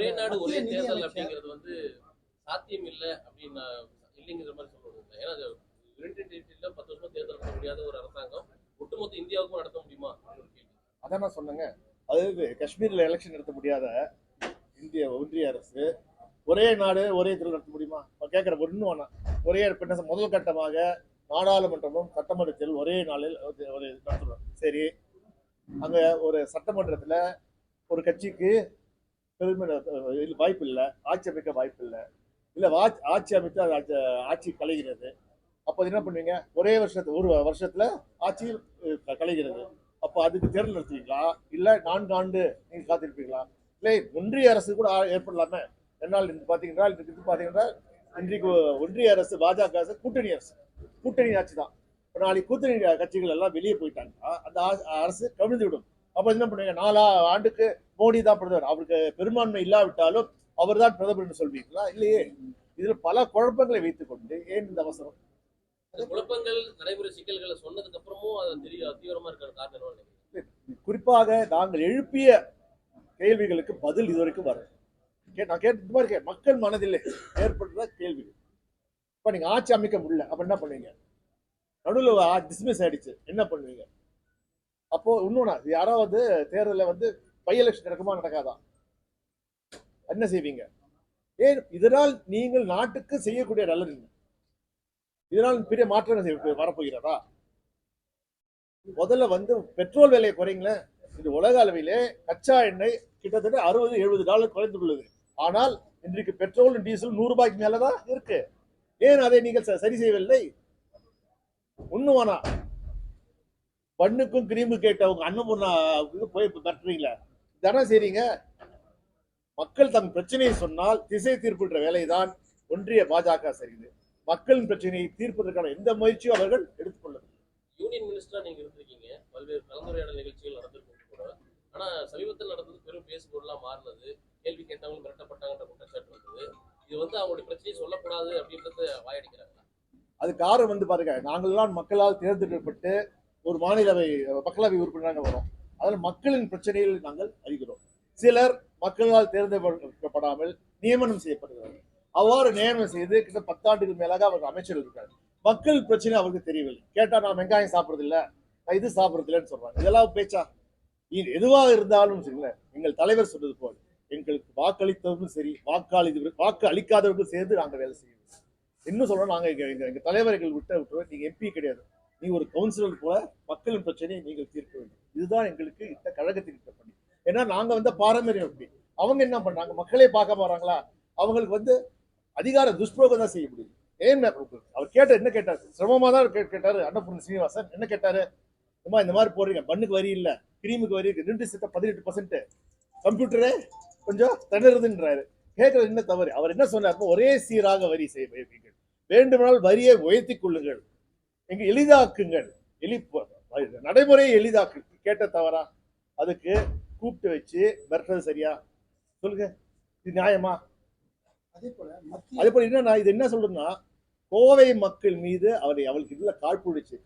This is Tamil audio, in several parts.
ஒரே நாடு ஒரே தேர்தல் அப்படிங்கிறது வந்து சாத்தியம் இல்லை அப்படின்னு இல்லைங்கிற மாதிரி சொல்றது ஏன்னா அது யுனைடெட் ஸ்டேட்ல பத்து வருஷமா தேர்தல் நடத்த முடியாத ஒரு அரசாங்கம் ஒட்டுமொத்த இந்தியாவுக்கும் நடத்த முடியுமா அதான் நான் சொன்னேங்க. அதாவது காஷ்மீர்ல எலெக்ஷன் நடத்த முடியாத இந்திய ஒன்றிய அரசு ஒரே நாடு ஒரே தேர்தல் நடத்த முடியுமா? இப்ப கேட்கிற ஒண்ணு வேணாம் ஒரே சொல்ல- முதல் கட்டமாக நாடாளுமன்றமும் சட்டமன்ற தேர்தல் ஒரே நாளில் ஒரு ஒரு நடத்துறோம் சரி அங்க ஒரு சட்டமன்றத்துல ஒரு கட்சிக்கு பெருமை வாய்ப்பு இல்லை. ஆட்சி அமைக்க வாய்ப்பு இல்லை. இல்லை வா- ஆட்சி அமைத்து அது ஆட்சி- ஆட்சி கலைகிறது. அப்போ என்ன பண்ணுவீங்க? ஒரே வருஷத்து ஒரு வருஷத்தில் ஆட்சி கலைகிறது. அப்போ அதுக்கு தேர்தல் நடத்துவீங்களா? இல்லை நான்கு ஆண்டு நீங்கள் காத்திருப்பீங்களா? இல்லை ஒன்றிய அரசு கூட ஏற்படலாமே. என்னால் இன்று பார்த்தீங்கன்னா இன்றைக்கு இது இன்றைக்கு ஒன்றிய அரசு பாஜக அரசு கூட்டணி அரசு. கூட்டணி ஆட்சி தான். இப்போ நாளைக்கு கூட்டணி கட்சிகள் எல்லாம் வெளியே போயிட்டாங்கன்னா அந்த அரசு கவிழ்ந்து விடும். அப்போ என்ன பண்ணுவீங்க? நாலா ஆண்டுக்கு மோடி தான் பிரதமர். அவருக்கு பெரும்பான்மை இல்லாவிட்டாலும் அவர் தான் பிரதமர்னு சொல்வீங்களா? இல்லையே. இதுல பல குழப்பங்களை வைத்துக் கொண்டு ஏன் இந்த அவசரம்? அந்த குழப்பங்கள் நடைமுறை சிக்கல்களை சொன்னதுக்கு அப்புறமும் அது தீவிரமா இருக்கிற காரணம்? குறிப்பாக நாங்கள் எழுப்பிய கேள்விகளுக்கு பதில் இதுவரைக்கும் வரல. நான் கேட்டு இந்த மாதிரி மக்கள் மனதில் ஏற்படுற கேள்விகள். இப்ப நீங்க ஆட்சி அமைக்க முடியல அப்ப என்ன பண்ணுவீங்க? நடுவில் டிஸ்மிஸ் ஆயிடுச்சு. என்ன பண்ணுவீங்க? அப்போ இன்னொன்னா யாராவது தேர்தலில் வந்து பை எலெக்ஷன் நடக்குமா நடக்காதா? என்ன செய்வீங்க? ஏன் இதனால் நீங்கள் நாட்டுக்கு செய்யக்கூடிய நல்லது என்ன? இதனால் பெரிய மாற்றங்கள் செய்ய- வரப்போகிறதா? முதல்ல வந்து பெட்ரோல் விலையை குறைங்களேன். இது உலக அளவிலே கச்சா எண்ணெய் கிட்டத்தட்ட அறுபது எழுபது டாலர் குறைந்துள்ளது. ஆனால் இன்றைக்கு பெட்ரோல் டீசல் நூறு ரூபாய்க்கு மேலதான் இருக்கு. ஏன் அதை நீங்கள் ச- சரி செய்யவில்லை? ஒண்ணுவானா பண்ணுக்கும் கிரீமு கேட்டவங்க அண்ணன் இது போய் மிரட்டுறீங்களே? தானே செய்றீங்க? மக்கள் தம் பிரச்சனையை சொன்னால் திசை தீர்ப்புன்ற வேலைதான் ஒன்றிய பாஜக செய்யுது மக்களின் பிரச்சனையை தீர்ப்பதற்கான எந்த முயற்சியும் அவர்கள் எடுத்துக்கொள்ளவில்லை. யூனியன் மினிஸ்டரா நீங்க இருந்திருக்கீங்க. பல்வேறு கலந்துரையாடல் நிகழ்ச்சிகள் நடந்திருக்கும் கூட. ஆனா சமீபத்தில் நடந்தது பெரும் பேசுபொருளா மாறினது. கேள்வி கேட்டவங்க மிரட்டப்பட்டாங்கன்ற குற்றச்சாட்டு வந்தது. இது வந்து அவங்களுடைய பிரச்சனையை சொல்லக்கூடாது அப்படின்றத வாயடிக்கிறாங்க. அது காரணம் வந்து பாருங்க. நாங்கள்லாம் மக்களால் தேர்ந்தெடுக்கப்பட்டு ஒரு மாநிலவை மக்களவை உறுப்பினராக வரோம். அதில் மக்களின் பிரச்சனையில் நாங்கள் அறிகிறோம். சிலர் மக்களால் தேர்ந்தெடுக்கப்படாமல் நியமனம் செய்யப்படுகிறார்கள். அவ்வாறு நியமனம் செய்து கிட்ட பத்தாண்டுக்கு மேலாக அவர் அமைச்சர் இருக்காரு மக்கள் பிரச்சனை அவருக்கு தெரியவில்லை. கேட்டால் நான் வெங்காயம் சாப்பிட்றதில்ல. நான் இது சாப்பிட்றதில்லன்னு சொல்றாங்க. இதெல்லாம் பேச்சா? இது எதுவாக இருந்தாலும் சரிங்களேன் எங்கள் தலைவர் சொன்னது போல் எங்களுக்கு வாக்களித்தவர்களும் சரி வாக்களி வாக்கு அளிக்காதவர்களும் சேர்ந்து நாங்கள் வேலை செய்வோம். இன்னும் சொல்றோம் நாங்கள் எங்கள் எங்கள் தலைவர்கள் விட்ட விட்டுருவோம் நீங்கள் எம்பி கிடையாது. நீ ஒரு கவுன்சிலர் போல மக்களின் பிரச்சனையை நீங்கள் தீர்க்க வேண்டும். இதுதான் எங்களுக்கு இந்த கழகத்தின் இந்த பணி. ஏன்னா நாங்கள் வந்து பாரம்பரியம் எப்படி அவங்க என்ன பண்ணாங்க மக்களே பார்க்க போறாங்களா? அவங்களுக்கு வந்து அதிகார துஷ்பிரோகம் தான் செய்ய முடியும். ஏன் அவர் கேட்டார் என்ன கேட்டார்? சிரமமாக தான் கே- கேட்டாரு. அன்னபூர்ண சீனிவாசன் என்ன கேட்டாரு? அம்மா இந்த மாதிரி போடுறீங்க. பண்ணுக்கு வரி இல்லை. கிரீமுக்கு வரி இருக்கு. ரெண்டு சித்த பதினெட்டு பர்சன்ட் கம்ப்யூட்டரே கொஞ்சம் திணறுதுன்றாரு. கேட்கறது என்ன தவறு? அவர் என்ன சொன்னார் ஒரே சீராக வரி செய்ய வைப்பீர்கள் வேண்டுமானால் வரியை உயர்த்தி கொள்ளுங்கள். எங்க எளிதாக்குங்கள். எளி நடைமுறையை எளிதாக்கு. கேட்ட தவறா? அதுக்கு கூப்பிட்டு வச்சு மிரட்டுறது சரியா? சொல்லுங்க. இது நியாயமா? அதே போல அதே போல என்ன இது என்ன சொல்றேன்னா கோவை மக்கள் மீது அவரை அவளுக்கு இதுல காழ்ப்புழிச்சு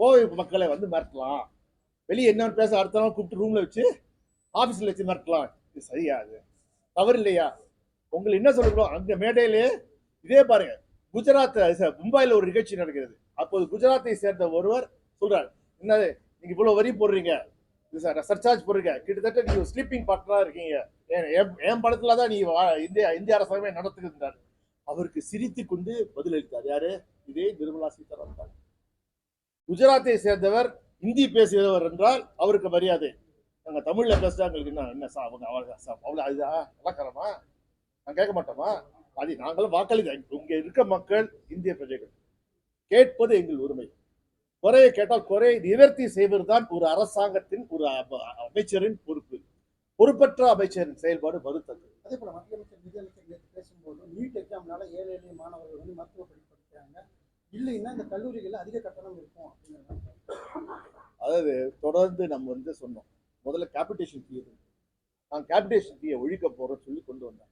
கோவை மக்களை வந்து மிரட்டலாம். வெளியே என்னன்னு பேச அடுத்த நாள் கூப்பிட்டு ரூம்ல வச்சு ஆபீஸ்ல வச்சு மிரட்டலாம். இது சரியா அது தவறு இல்லையா? உங்களை என்ன சொல்லணும் அந்த மேடையிலே இதே பாருங்க. குஜராத் மும்பையில் ஒரு நிகழ்ச்சி நடக்கிறது. அப்போது குஜராத்தை சேர்ந்த ஒருவர் சொல்றார் என்னது நீங்க இவ்வளவு வரி போடுறீங்க? சர்ச்சார்ஜ் போடுறீங்க கிட்டத்தட்ட நீங்க ஸ்லீப்பிங் பார்ட்னரா இருக்கீங்க. என் படத்துல தான் நீ வா- இந்திய இந்திய அரசாங்கமே நடத்துகின்றார் அவருக்கு சிரித்து கொண்டு பதிலளித்தார். யாரு? இதே நிர்மலா சீதாராமன் தான். குஜராத்தை சேர்ந்தவர் இந்தி பேசுகிறவர் என்றால் அவருக்கு மரியாதை. நாங்க தமிழ்ல பேசுறா எங்களுக்கு என்ன என்ன சா- அவங்க அவ்வளோ சா- அவ்வளவு அதுதா இலக்கணமா நான் கேட்க மாட்டோமா? அது நாங்களும் வாக்களிக்க இங்க இருக்க மக்கள் இந்திய பிரஜைகள். கேட்பது எங்கள் உரிமை. குறையை கேட்டால் குறையை நிவர்த்தி செய்வதுதான் ஒரு அரசாங்கத்தின் ஒரு அம- அமைச்சரின் பொறுப்பு. பொறுப்பற்ற அமைச்சரின் செயல்பாடு மறுத்தது அதே போல மத்திய அமைச்சர் நிதி அமைச்சர் நேற்று பேசும்போது நீட் எக்ஸாம்னால ஏழை எளிய மாணவர்கள் வந்து மருத்துவ படிப்பு படிக்கிறாங்க. இல்லைன்னா இந்த கல்லூரிகளில் அதிக கட்டணம் இருக்கும் அப்படிங்கிறது அதாவது தொடர்ந்து நம்ம வந்து சொன்னோம். முதல்ல கேபிடேஷன் ஃபீ நான் கேபிடேஷன் ஃபீயை ஒழிக்க போறோம்னு சொல்லி கொண்டு வந்தேன்.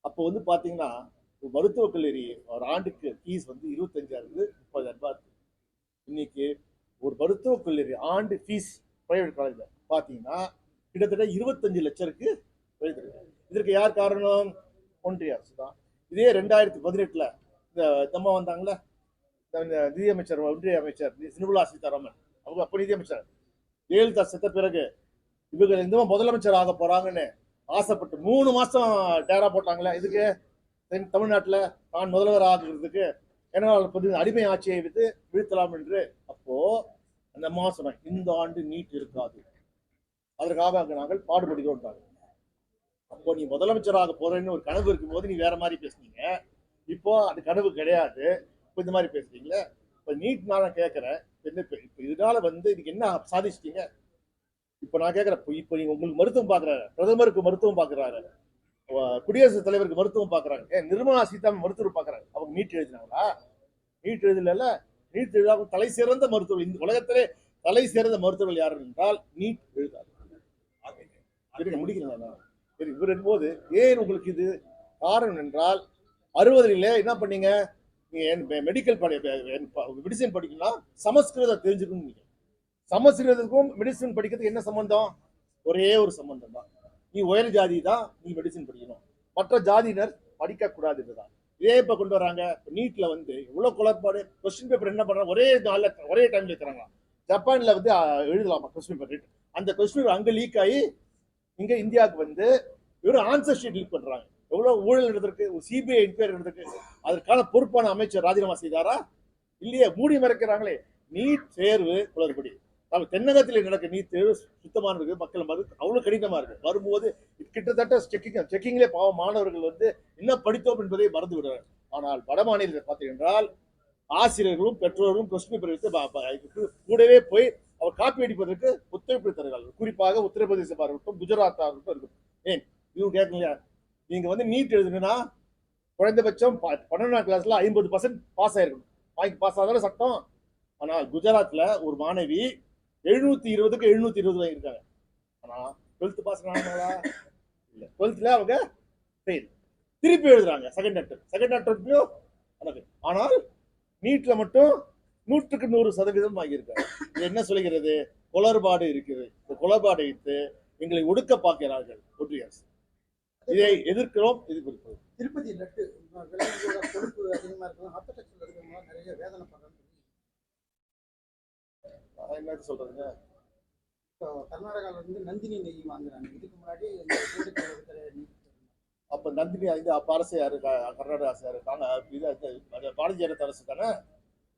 அப்போ வந்து பாத்தீங்கன்னா ஒரு மருத்துவக் கல்லூரி ஒரு ஆண்டுக்கு ஃபீஸ் வந்து இருபத்தஞ்சாயிரம் முப்பதாயிரம் ரூபாய் இருக்குது இன்னைக்கு ஒரு மருத்துவக் கல்லூரி ஆண்டு ஃபீஸ் பிரைவேட் காலேஜில் பார்த்தீங்கன்னா கிட்டத்தட்ட இருபத்தஞ்சு லட்சம் இருக்கு இதற்கு யார் காரணம்? ஒன்றிய அரசு தான். இதே ரெண்டாயிரத்தி பதினெட்டில் இந்த தம்மா வந்தாங்களே இந்த நிதியமைச்சர் ஒன்றிய அமைச்சர் நிர்மலா சீதாராமன். அவங்க அப்போ நிதியமைச்சர். ஜெயலலிதா செத்த பிறகு இவங்க இந்த முதலமைச்சர் ஆக போறாங்கன்னு ஆசைப்பட்டு மூணு மாசம் டேரா போட்டாங்களே இதுக்கு தென் தமிழ்நாட்டில் தான் முதல்வர் ஆகிறதுக்கு ஏன்னா பொது அடிமை ஆட்சியை விட்டு வீழ்த்தலாம் என்று அப்போது அந்த அம்மா சொன்னாங்க இந்த ஆண்டு நீட் இருக்காது. அதற்காக அங்கே நாங்கள் பாடுபடுகிறோம் அப்போ நீ முதலமைச்சராக போறேன்னு ஒரு கனவு இருக்கும்போது நீ வேற மாதிரி பேசுனீங்க. இப்போ அது கனவு கிடையாது. இப்போ இந்த மாதிரி பேசுறீங்களே. இப்போ நீட் நான் கேட்குறேன் என்ன இப்போ இப்போ இதனால வந்து இன்னைக்கு என்ன சாதிச்சிட்டீங்க? இப்போ நான் கேட்குறேன் இப்போ இப்போ நீங்கள் உங்களுக்கு மருத்துவம் பார்க்குறாரு பிரதமருக்கு மருத்துவம் பார்க்குறாரு குடியரசுத் தலைவருக்கு மருத்துவம் பார்க்குறாங்க ஏன் நிர்மலா சீதாராமன் மருத்துவர் பார்க்குறாங்க அவங்க நீட் எழுதினாங்களா? நீட் எழுதல நீட் எழுதாம தலை சிறந்த மருத்துவர். இந்த உலகத்திலே தலை சிறந்த மருத்துவர்கள் யார் என்றால் நீட் எழுதாது இருங்க சரி இவர் என்போது ஏன் உங்களுக்கு இது காரணம் என்றால் அறுபதுல என்ன பண்ணீங்க? நீங்க மெடிக்கல் படி மெடிசன் படிக்கணும்னா சமஸ்கிருதம் தெரிஞ்சுக்கணும் நீங்க. சமஸ்கிருதத்துக்கும் மெடிசன் படிக்கிறதுக்கு என்ன சம்பந்தம்? ஒரே ஒரு சம்பந்தம் தான் நீ உயர் ஜாதி தான் நீ மெடிசன் படிக்கணும். மற்ற ஜாதியினர் படிக்கக்கூடாது இதுதான் இதே இப்போ கொண்டு வராங்க. நீட்ல வந்து எவ்வளோ குழப்பாடு கொஸ்டின் பேப்பர் என்ன பண்ணுறாங்க ஒரே நாளில் ஒரே டைம்ல இருக்கிறாங்க ஜப்பானில் வந்து எழுதலாமா கொஸ்டின் பேப்பர் அந்த கொஸ்டின் பேப்பர் அங்கே லீக் ஆகி இங்கே இந்தியாவுக்கு வந்து வெறும் ஆன்சர் ஷீட் லீக் பண்ணுறாங்க எவ்வளோ ஊழல் நடந்திருக்கு ஒரு சிபிஐ என்கொயரி நடந்திருக்கு. அதற்கான பொறுப்பான அமைச்சர் ராஜினாமா செய்தாரா? இல்லையே மூடி மறைக்கிறாங்களே. நீட் தேர்வு குளறுபடி. நம்ம தென்னகத்தில் நடக்க நீட் தேர்வு சுத்தமான இருக்குது. மக்கள் மறு அவ்வளோ கடினமாக இருக்குது வரும்போது கிட்டத்தட்ட செக்கிங் செக்கிங்லேயே பாவம் மாணவர்கள் வந்து என்ன படித்தோம் என்பதை மறந்து விடுறாங்க. ஆனால் வட மாநிலத்தில் பார்த்தீங்கன்றால் ஆசிரியர்களும் பெற்றோரும் கொஸ்டின் பேப்பர் கூடவே போய் அவர் காப்பி அடிப்பதற்கு ஒத்துழைப்பு தருகிறார்கள் குறிப்பாக உத்தரப்பிரதேசமாக இருக்கட்டும் குஜராத்தாக இருக்கட்டும் இருக்கும். ஏன்? இவங்க கேட்கலையா நீங்கள் வந்து நீட் எழுதுனா குறைந்தபட்சம் பன்னெண்டாம் கிளாஸில் ஐம்பது பர்சன்ட் பாஸ் ஆயிருக்கணும். வாங்கி பாஸ் ஆகாத சட்டம். ஆனால் குஜராத்தில் ஒரு மாணவி எழுநூத்தி இருபதுக்கு எழுநூத்தி இருபது வாங்கியிருக்காங்க. ஆனா டுவெல்த் பாஸ் ஆனாங்களா இல்ல. டுவெல்த்ல அவங்க ஃபெயில் திருப்பி எழுதுறாங்க செகண்ட் அட்டம் செகண்ட் அட்டம்ப்லயும் எனக்கு ஆனால் நீட்ல மட்டும் நூற்றுக்கு நூறு சதவீதம் வாங்கியிருக்காங்க. இது என்ன சொல்கிறது? குளறுபாடு இருக்குது. இந்த குளறுபாடு வைத்து எங்களை ஒடுக்க பார்க்கிறார்கள் ஒன்றிய அரசு. இதை எதிர்க்கிறோம் எதிர்க்கிறோம் திருப்பதி லட்டு அதிகமா இருக்கும் ஹார்ட் அட்டாக் நிறைய வேதனை என்ன சொல்றதுங்க இப்போ கர்நாடகால இருந்து நந்தினி நெய் வாங்குறாங்க இதுக்கு முன்னாடி அப்ப நந்தினி ஐந்து அப்ப அரசு யாரு க- கர்நாடக அரசு யாரு இது பாரதிய ஜனதா அரசு தானே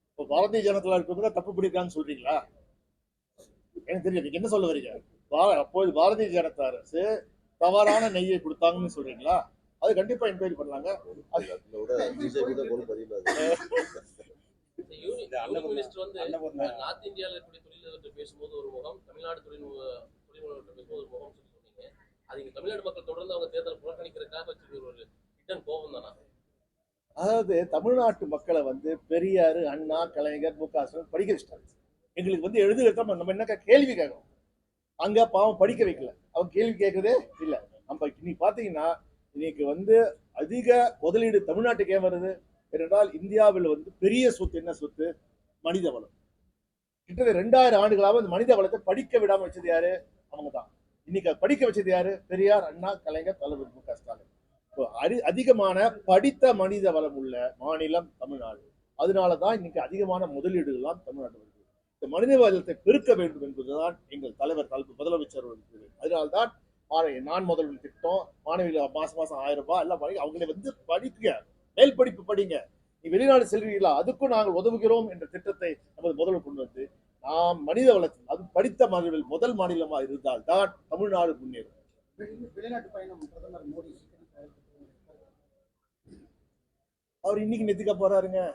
இப்போ பாரதிய ஜனதா இருக்கிறவங்க தப்பு பிடிக்கான்னு சொல்றீங்களா எனக்கு தெரியல நீங்க என்ன சொல்ல வரீங்க அப்போது பாரதிய ஜனதா அரசு தவறான நெய்யை கொடுத்தாங்கன்னு சொல்றீங்களா அது கண்டிப்பா என்கொயரி பண்ணலாங்க மினிஸ்டர் வந்து நார்த் இந்தியாவில் இருக்கக்கூடிய தொழிலதிபர்கிட்ட பேசும்போது ஒரு முகம் தமிழ்நாடு தொழில் பேசும்போது ஒரு முகம் சொல்லி சொன்னீங்க. அது தமிழ்நாடு மக்கள் தொடர்ந்து அவங்க தேர்தல் புறக்கணிக்கிறதுக்காக வச்சிருக்கிற ஒரு ரிட்டன் கோபம் தானா? அதாவது தமிழ்நாட்டு மக்களை வந்து பெரியார் அண்ணா கலைஞர் மு க ஸ்டாலின் படிக்க வச்சிட்டாங்க எங்களுக்கு வந்து எழுதுறத நம்ம என்ன கேள்வி கேட்கணும் அங்க பாவம் படிக்க வைக்கல. அவங்க கேள்வி கேட்கறதே இல்ல. நம்ம இன்னைக்கு பாத்தீங்கன்னா இன்னைக்கு வந்து அதிக முதலீடு தமிழ்நாட்டுக்கு வருது. ஏனென்றால் இந்தியாவில் வந்து பெரிய சொத்து என்ன சொத்து? மனித வளம். கிட்டத்தட்ட ரெண்டாயிரம் ஆண்டுகளாக அந்த மனித வளத்தை படிக்க விடாம வச்சது யாரு? அவங்க தான் இன்னைக்கு படிக்க வச்சது யாரு? பெரியார் அண்ணா கலைஞர் தலைவர் மு க ஸ்டாலின். இப்போ அரி அதிகமான படித்த மனித வளம் உள்ள மாநிலம் தமிழ்நாடு. அதனால தான் இன்னைக்கு அதிகமான முதலீடுகள்லாம் தமிழ்நாடு வருது. இந்த மனித வளத்தை பெருக்க வேண்டும் என்பதுதான் எங்கள் தலைவர் தலைப்பு முதலமைச்சர் இருக்குது அதனால்தான் மாணவி நான் முதல்வன் திட்டம் மாணவிகள் மாசம் மாசம் ஆயிரம் ரூபாய் எல்லாம் பண்ணி அவங்களை வந்து படிக்க மேல் படிப்பு படிங்க. நீ வெளிநாடு செல்வீங்களா அதுக்கும் நாங்கள் உதவுகிறோம் என்ற திட்டத்தை நமது முதல்வர் கொண்டு வந்து நாம் மனித வளத்தில் அது படித்த மாணவர்கள் முதல் மாநிலமா இருந்தால் தான் தமிழ்நாடு முன்னேறும். வெளி- வெளிநாட்டு பயணம் பிரதமர் மோடி. அவர் இன்னைக்கு நெத்திக்க போறாருங்க.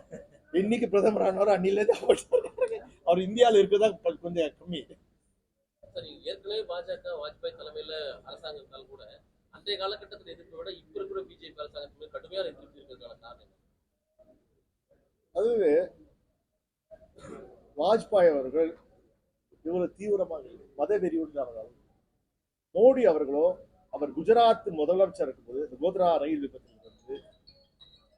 இன்னைக்கு பிரதமர் ஆனவர் அன்னில அவர் இந்தியாவில் இருக்கிறதா கொஞ்சம் கம்மி. சரி ஏற்கனவே பாஜக வாஜ்பாய் தலைமையில அரசாங்கம் இருந்தாலும் கூட அந்த காலகட்டத்தில் எதிர்ப்பை விட இப்ப இருக்கிற பிஜேபி அரசாங்கத்துக்கு கடுமையான எதிர்ப்பு இருக்கிறதுக்கான காரணம் என்ன? அது வாஜ்பாய் அவர்கள் இவ்வளவு தீவிரமாக இல்லை. மதவெறி உண்டானதால் மோடி அவர்களோ அவர் குஜராத் முதலமைச்சர் இருக்கும்போது இந்த கோத்ரா ரயில் விபத்தில் வந்து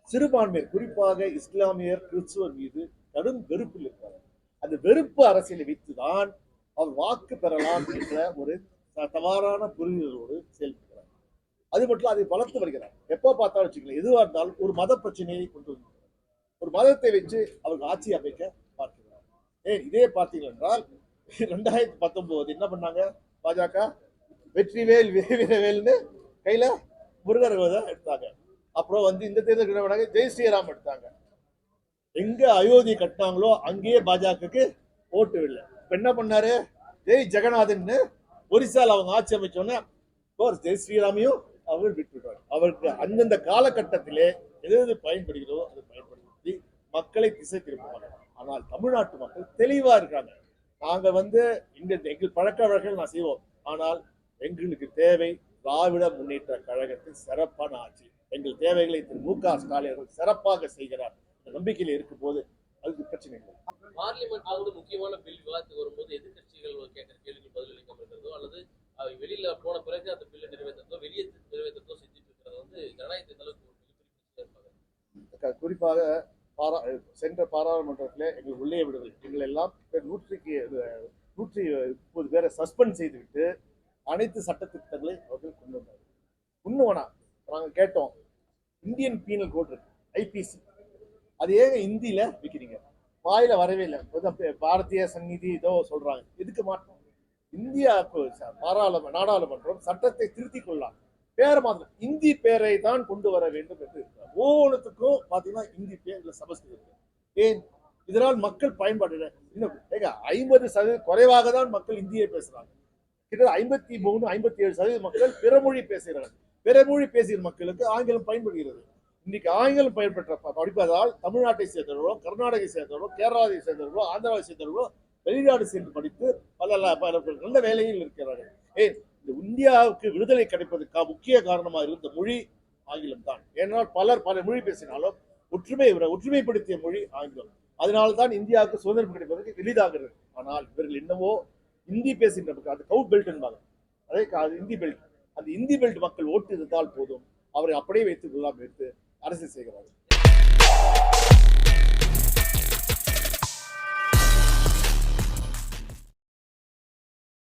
சிறுபான்மையர் குறிப்பாக இஸ்லாமியர் கிறிஸ்துவர் மீது கடும் வெறுப்பில் இருக்கிறார் அந்த வெறுப்பு அரசியலை வைத்துதான் அவர் வாக்கு பெறலாம் என்ற ஒரு தவறான புரிதலோடு செயல்படும் அது மட்டும் அதை வளர்த்து வருகிறார். எப்போ பார்த்தாலும் வச்சுக்கலாம் எதுவாக இருந்தாலும் ஒரு மத பிரச்சனையை கொண்டு வந்து ஒரு மதத்தை வச்சு அவருக்கு ஆட்சி அமைக்க பார்க்கிறார். ஏன்? இதே பார்த்தீர்கள் என்றால் ரெண்டாயிரத்தி பத்தொன்பது என்ன பண்ணாங்க? பாஜக வெற்றிவேல் வேல்னு கையில முருகர் விரதம் எடுத்தாங்க. அப்புறம் வந்து இந்த தேர்தல் என்ன பண்ணாங்க? ஜெய் ஸ்ரீராம் எடுத்தாங்க. எங்க அயோத்தி கட்டினாங்களோ அங்கேயே பாஜகவுக்கு ஓட்டு இல்லை. இப்ப என்ன பண்ணாரு? ஜெய் ஜெகநாதன்னு ஒரிசால அவங்க ஆட்சி அமைச்சோன்னே கோர்ஸ் ஜெய் ஸ்ரீராமையும் அவர் விட்டுவிட்டார் அவருக்கு அந்தந்த காலகட்டத்திலே எது எது பயன்படுகிறதோ அதை பயன்படுத்தி மக்களை திசை திருப்புவாங்க ஆனால் தமிழ்நாட்டு மக்கள் தெளிவா இருக்காங்க. நாங்க வந்து இங்க எங்கள் பழக்க வழக்கங்கள் நான் செய்வோம். ஆனால் எங்களுக்கு தேவை திராவிட முன்னேற்ற கழகத்தின் சிறப்பான ஆட்சி. எங்கள் தேவைகளை திரு மு க ஸ்டாலின் அவர்கள் சிறப்பாக செய்கிறார். நம்பிக்கையில் இருக்கும் போது அதுக்கு பிரச்சனை இல்லை. பார்லிமெண்ட்ல வந்து முக்கியமான பில் விவாதத்துக்கு வரும்போது எதிர்கட்சிகள் கேட்கிற கேள்விக்கு பதில் அல்லது அவை வெளியில போன பிறகு அந்த பில்லை நிறைவேற்றதோ வெளியே நிறைவேற்றதோ செஞ்சுட்டு இருக்கிறது வந்து ஜனநாயகத்தை அளவுக்கு ஒரு மிகப்பெரிய பிரச்சனையா இருப்பாங்க க- குறிப்பாக பாரா சென்ற பாராளுமன்றத்தில் எங்கள் உள்ளே விடுதல் எங்கள் எல்லாம் நூற்றுக்கு நூற்றி முப்பது பேரை சஸ்பெண்ட் செய்துவிட்டு அனைத்து சட்டத்திட்டங்களை அவர்கள் கொண்டு வந்தார் இன்னும் நாங்கள் கேட்டோம். இந்தியன் பீனல் கோட் இருக்கு ஐபிசி அது ஏங்க இந்தியில் விற்கிறீங்க வாயில வரவே இல்லை. பாரதிய சந்நிதி ஏதோ சொல்றாங்க. எதுக்கு மாட்டோம் இந்தியா பாராளுமன்ற நாடாளுமன்றம் சட்டத்தை திருத்திக் கொள்ளலாம். பேரை மாத்திரம் இந்தி பேரை தான் கொண்டு வர வேண்டும் என்று இருக்கிறார். ஒவ்வொன்றுத்துக்கும் பார்த்தீங்கன்னா இந்தி பேர்ல சமஸ்கிருதம் ஏன்? இதனால் மக்கள் பயன்பாடு இன்னும் ஏங்க ஐம்பது சதவீதம் குறைவாக தான் மக்கள் இந்தியை பேசுறாங்க. கிட்டத்தட்ட ஐம்பத்தி மூணு ஐம்பத்தி ஏழு சதவீத மக்கள் பிறமொழி பேசுகிறார்கள். பிறமொழி பேசுகிற மக்களுக்கு ஆங்கிலம் பயன்படுகிறது. இன்னைக்கு ஆங்கிலம் பயன்பெற்ற ப- படிப்பதால் தமிழ்நாட்டை சேர்ந்தவர்களோ கர்நாடகை சேர்ந்தவர்களோ கேரளாவை சேர்ந்தவர்களோ ஆந்திராவை சேர்ந்தவர்களோ வெளிநாடு சென்று படித்து பல பல நல்ல வேலையில் இருக்கிறார்கள். ஏன்? இந்தியாவுக்கு விடுதலை கிடைப்பதற்கு முக்கிய காரணமாக இருந்த மொழி ஆங்கிலம் தான் ஏனால் பலர் பல மொழி பேசினாலும் ஒற்றுமை ஒற்றுமைப்படுத்திய மொழி ஆங்கிலம். அதனால தான் இந்தியாவுக்கு சுதந்திரம் கிடைப்பதற்கு எளிதாகிறது ஆனால் இவர்கள் என்னவோ இந்தி பேசுகின்ற மக்கள் அது கவு பெல்ட் என்பாங்க. அதே அது இந்தி பெல்ட் அந்த இந்தி பெல்ட் மக்கள் ஓட்டு இருந்தால் போதும். அவரை அப்படியே வைத்துக் கொள்ளாமல் எடுத்து அரசியல் செய்கிறார்கள்.